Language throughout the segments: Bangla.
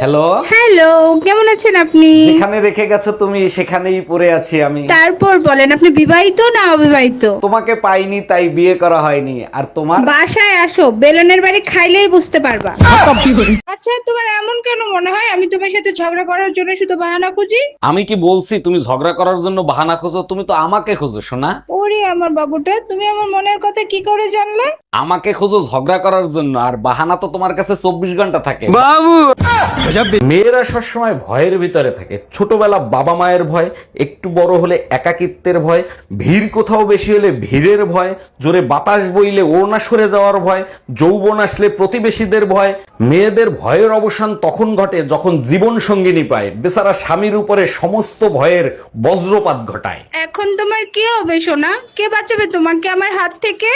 হ্যালো হ্যালো কেমন আছেন আপনি? যেখানে রেখে গেছো তুমি সেখানেই পড়ে আছি আমি। তারপর বলেন আপনি বিবাহিত না অবিবাহিত? তোমাকে পাইনি তাই বিয়ে করা হয়নি। আর তোমার? বাসায় আসো বেলনের বাড়ি খাইলেই বুঝতে পারবা। আচ্ছা তোমার এমন কেন মনে হয়? আমি তোমার সাথে ঝগড়া করার জন্য শুধু বাহানা খুঁজি? আমি কি বলছি তুমি ঝগড়া করার জন্য বাহানা খোঁজো? তুমি তো আমাকে খোঁজো শোনা ওরে আমার বাবুটা তুমি আমার মনের কথা কি করে জানলে? আমাকে খোঁজো ঝগড়া করার জন্য আর বাহানা তো তোমার কাছে চব্বিশ ঘণ্টা থাকে। বাবু! মেয়েরা সবসময় ভয়ের ভিতরে থাকে। ছোটবেলা বাবা মায়ের ভয় একটু বড় হলে একাকিত্বের ভয় ভিড় কোথাও বেশি হলে ভিড়ের ভয় জোরে বাতাস বইলে ওড়না সরে যাওয়ার ভয় যৌবন আসলে প্রতিবেশীদের ভয়। মেয়েদের ভয়ের অবসান তখন ঘটে যখন জীবন সঙ্গিনী পায়। বেচারা স্বামীর উপরে সমস্ত ভয়ের বজ্রপাত ঘটায়। এখন তোমার কি হবে সোনা? কে বাঁচাবে তোমাকে আমার হাত থেকে?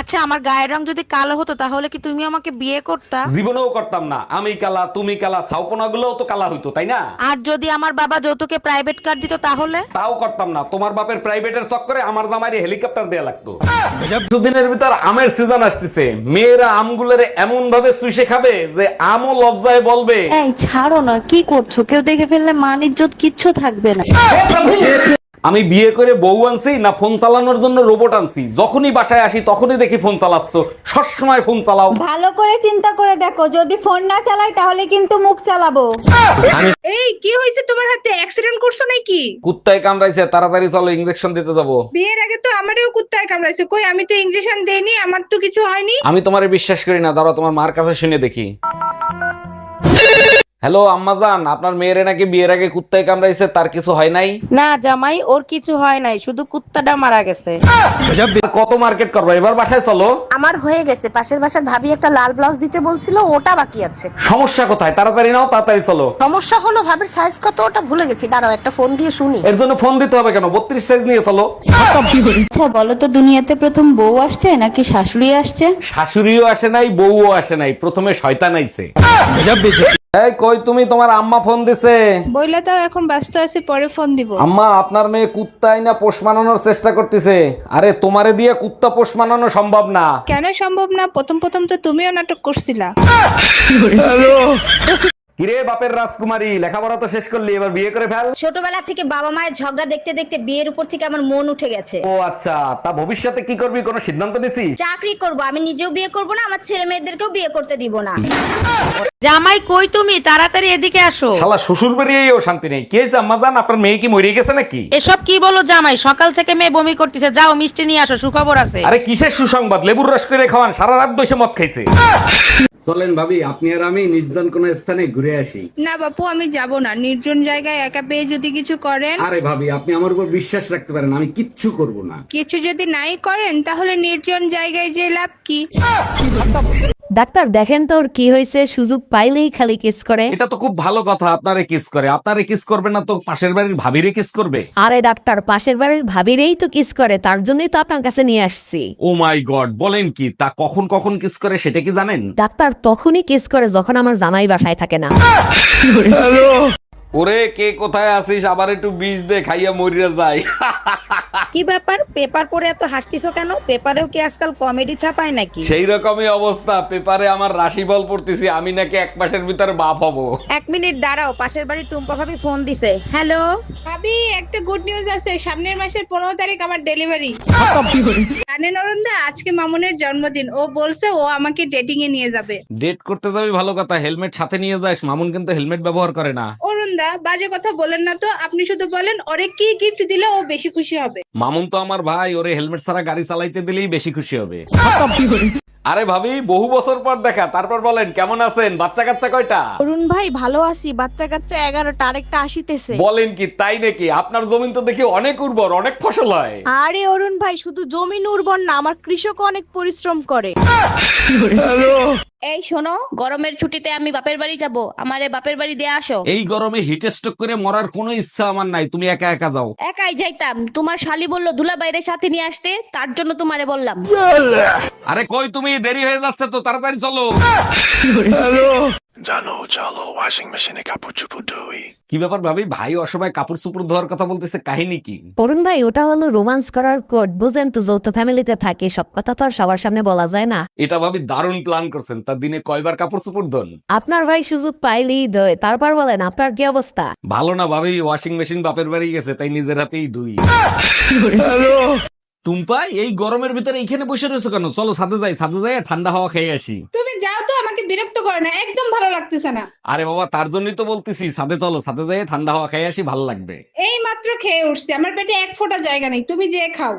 আচ্ছা আমার গায়ের রং যদি কালো হতো তাহলে কি তুমি আমাকে বিয়ে করতা? জীবনেও করতাম না। আমি কালা তুমি কালা সাউপনা গুলোও তো কালা হইতো তাই না? আর যদি আমার বাবা যৌতুকে প্রাইভেট কার দিত তাহলে? তাও করতাম না। তোমার বাপের প্রাইভেটের চক্করে আমার জামাইরে হেলিকপ্টার দেয়া লাগতো। দুদিনের ভিতর আমের সিজন আসতেছে। মেয়েরা আমগুলোরে এমন ভাবে সুইসে খাবে যে আমও লজ্জায় বলবে। এই ছাড়ো না কি করছ? কেউ দেখে ফেললে মান ইজ্জত কিচ্ছু থাকবে না। আমি বিয়ে করে বউ আনছি না ফোন চালানোর জন্য রোবট আনছি? যখনই বাসায় আসি তখনই দেখি ফোন চালাচ্ছ। সবসময় ফোন চালাও। ভালো করে চিন্তা করে দেখো যদি ফোন না চালাই তাহলে কিন্তু মুখ চালাবো। এই কি হয়েছে তোমার হাতে? অ্যাক্সিডেন্ট করছ নাকি? কুত্তায় কামড়াইছে তাড়াতাড়ি চলো ইনজেকশন দিতে যাব। বিয়ের আগে তো আমারও কুত্তায় কামড়াইছে। কই আমি তো ইনজেকশন দেইনি আমার তো কিছু হয়নি? আমি তোমারে বিশ্বাস করি না দাঁড়াও তোমার মার কাছে শুনে দেখি। হ্যালো আম্মাজান আপনার মেয়েরে নাকি বিয়ের আগে কুত্তায় কামড়াইছে তার কিছু হয় নাই? না জামাই ওর কিছু হয় নাই শুধু কুত্তাটা মারা গেছে। কত মার্কেট করব? এবার বাসায় চলো। আমার হয়ে গেছে পাশের বাসার ভাবি একটা লাল ব্লাউজ দিতে বলছিল ওটা বাকি আছে। সমস্যা কোথায়? তাড়াতাড়ি নাও তাড়াতাড়ি চলো। সমস্যা হলো ভাবির সাইজ কত ওটা ভুলে গেছি। দাঁড়াও একটা ফোন দিয়ে শুনি। এর জন্য ফোন দিতে হবে কেন? বত্রিশ সাইজ নিয়ে চলো। আচ্ছা বলো তো দুনিয়াতে প্রথম বউ আসছে নাকি শাশুড়ি আসছে? শাশুড়িও আসে নাই বউও আসে নাই। প্রথমে শয়তান আইছে। এই কই তুমি? তোমার আম্মা ফোন দিছে। বইলা তাও এখন ব্যস্ত আছি পরে ফোন দিব। আম্মা আপনার মেয়ে কুত্তাই না পোষ মানানোর চেষ্টা করতেছে। আরে তোমারে দিয়ে কুত্তা পোষ মানানো সম্ভব না। কেন সম্ভব না? প্রথম প্রথম তো তুমিও নাটক করছিলা। কিরে বাপের রাজকুমারী লেখাপড়া তো শেষ করলি এবার বিয়ে করে ফেল। ছোটবেলা থেকে বাবা মায়ের ঝগড়া দেখতে দেখতে বিয়ের উপর থেকে আমার মন উঠে গেছে। ও আচ্ছা তা ভবিষ্যতে কি করবি কোনো সিদ্ধান্ত নিছিস? চাকরি করব আমি নিজেও বিয়ে করব না আমার ছেলে মেয়েদেরকেও বিয়ে করতে দিব না। জামাই কই তুমি? তাড়াতাড়ি এদিকে আসো। শালা শ্বশুর বেরিয়েও শান্তি নেই। কে আম্মা জান আপনার মেয়ে কি মরে গেছে নাকি? এসব কি বলো জামাই? সকাল থেকে মেয়ে বমি করতেছে যাও মিষ্টি নিয়ে আসো সুখবর আছে। আরে কিসের সুসংবাদ? লেবুর রস করে খাওয়ান সারা রাত বসে মদ খাইছে। চলেন ভাবি আপনি আর আমি নির্জন কোন স্থানে ঘুরে আসি। না বাপু আমি যাব না। নির্জন জায়গায় একা পেয়ে যদি কিছু করেন আরে ভাবি আপনি আমার উপর বিশ্বাস রাখতে পারেন আমি কিচ্ছু করব না। কিছু যদি নাই করেন তাহলে নির্জন জায়গায় যে লাভ কি? ডাক্তার দেখেন তো ওর কি হয়েছে সুযোগ পাইলেই খালি কিস করে। এটা তো খুব ভালো কথা আপনারে কিস করে। আপনারে কিস করবে না তো পাশের বাড়ির ভাবিরে কিস করবে? আরে ডাক্তার পাশের বাড়ির ভাবিরেই তো কিস করে তার জন্যই তো আপনার কাছে নিয়ে আসছি। ও মাই গড বলেন কি তা কখন কখন কিস করে সেটা কি জানেন? ডাক্তার তখনই কিস করে যখন আমার জামাই বাসায় থাকে না। ওরে কে কোথায় আছিস? আবার একটু বিষ দে খাইয়া মরিয়া যায় কি ব্যাপার? পেপার পড়ে এত হাসতিছো কেন? পেপারেও কি আজকাল কমেডি ছাপায় নাকি? সেই রকমই অবস্থা। পেপারে আমার রাশিফল পড়তেছি আমি নাকি এক মাসের ভিতরে বাপ হব। এক মিনিট দাঁড়াও পাশের বাড়ির টুম্পা ভাবি ফোন দিছে। হ্যালো? ভাবি একটা গুড নিউজ আছে। সামনের মাসের পনেরো তারিখ আমার ডেলিভারি জানেন অরুণদা আজকে মামুনের জন্মদিন। ও বলছে ও আমাকে ডেটিং এ নিয়ে যাবে। ডেট করতে যাবি ভালো কথা হেলমেট সাথে নিয়ে যাস। মামুন কিন্তু হেলমেট ব্যবহার করে না। অরুণদা বাজে কথা বলেন না তো। আপনি শুধু বলেন, ওরে কি গিফট দিলে ও বেশি খুশি হবে। মামুন তো আমার ভাই, ওরে হেলমেট ছাড়া গাড়ি চালাইতে দিলেই বেশি খুশি হবে। আরে ভাবি বহু বছর পর দেখা তারপর বলেন কেমন আছেন? বাচ্চা কাচ্চা কয়টা? অরুণ ভাই ভালো আছি। বাচ্চা কাচ্চা এগারোটা আরেকটা আসিতেছে। বলেন কি তাই নাকি? আপনার জমিন তো দেখি অনেক উর্বর অনেক ফসল হয়। আরে অরুণ ভাই শুধু জমিন উর্বর না আমার কৃষক অনেক পরিশ্রম করে। এই শোনো গরমের ছুটিতে আমি বাপের বাড়ি যাব। আমারে বাপের বাড়ি দিয়ে আসো। এই গরমে হিট স্ট্রোক করে মরার কোনো ইচ্ছা আমার নাই তুমি একা একা যাও। একাই যাইতাম। তোমার শালি বলল দুলা বাইরে সাথে নিয়ে আসতে তার জন্য তোমারে বললাম। আরে কই তুমি? দেরি হয়ে যাচ্ছে তো তাড়াতাড়ি চলো। জানো চলো ওয়াশিং মেশিনে কাপড় চোপড় ধুই। কি ব্যাপার ভাবি? ভাই অসময় কাপড় চোপড় ধোয়ার কথা বলতেছে কাহিনী কি? অরুণ ভাই ওটা হলো রোমান্স করার কোড বুঝেন তো যৌথ ফ্যামিলিতে থাকে সব কথা তো আর সবার সামনে বলা যায় না। এটা ভাবি দারুণ প্ল্যান করছেন তার দিনে কয়বার কাপড় চোপড় ধন? আপনার ভাই সুযোগ পাইলেই দয় তারপর বলেন আপনার কি অবস্থা? ভালো না ভাবি ওয়াশিং মেশিন বাপের বাড়ি গেছে তাই নিজের হাতেই দুই টুম্পা এই গরমের ভিতরে এইখানে বসে রয়েছে কেন? চলো ছাদে যাই ছাদে যাই ঠান্ডা হাওয়া খেয়ে আসি। তুমি যাও তো আমাকে বিরক্ত করে না একদম ভালো লাগতেছে না। আরে বাবা তার জন্যই তো বলতেছি ছাদে চলো ছাদে যাই ঠান্ডা হাওয়া খেয়ে আসি ভালো লাগবে। এই মাত্র খেয়ে উঠছি আমার পেটে এক ফোঁটা জায়গা নেই তুমি যে খাও।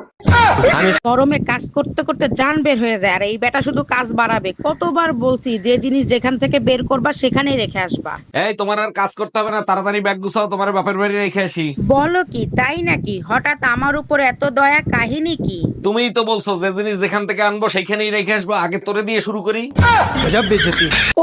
গরমে কাজ করতে করতে জান বের হয়ে যায় আর এই বেটা শুধু কাজ বাড়াবে। কতবার বলছি যে জিনিস যেখান থেকে বের করবা সেখানেই রেখে আসবা। এই তোমার আর কাজ করতে হবে না তাড়াতাড়ি ব্যাগ গুছাও তোমার বাপের বাড়ি রেখে আসি। বলো কি তাই নাকি? হঠাৎ আমার উপর এত দয়া কাহিনী কি? তুমিই তো বলছো যে জিনিস যেখান থেকে আনব সেইখানেই রেখে আসব আগে তোরে দিয়ে শুরু করি।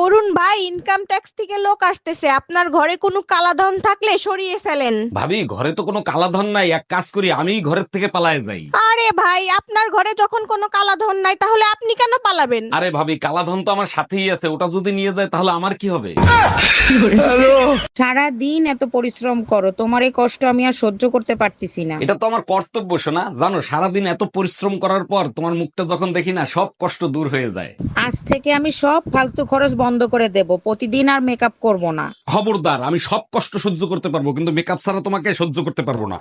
অরুণ ভাই ইনকাম ট্যাক্স থেকে লোক আসতেছে। আপনার ঘরে কোনো কালাধন থাকলে সরিয়ে ফেলেন। ভাবি ঘরে তো কোনো কালাধন নাই। এক কাজ করি আমি ঘরের থেকে পালায় যাই। আরে ভাই আপনার ঘরে যখন কোনো কালাধন নাই তাহলে আপনি কেন পালাবেন? আরে ভাবি কালাধন তো আমার সাথেই আছে। ওটা যদি নিয়ে যায় তাহলে আমার কি হবে? সারা দিন এত পরিশ্রম করো। তোমার এই কষ্ট আমি আর সহ্য করতে পারতেছি না। এটা তো আমার কর্তব্য শোনা জানো সারাদিন এত পরিশ্রম করার পর তোমার মুখটা যখন দেখি না সব কষ্ট দূর হয়ে যায়। আজ থেকে আমি সব ফালতু খরচ বন্ধ করে দেব। প্রতিদিন আর মেকআপ করব না। খবরদার আমি সব কষ্ট সহ্য করতে পারব কিন্তু মেকআপ ছাড়া তোমাকে সহ্য করতে পারব না।